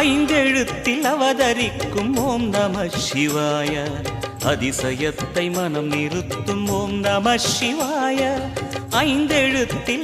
ஐந்தெழுத்தில் அவதரிக்கும் ஓம் நம சிவாய. அதிசயத்தை மனம் நிறுத்தும் ஓம் நம சிவாய. ஐந்தெழுத்தில்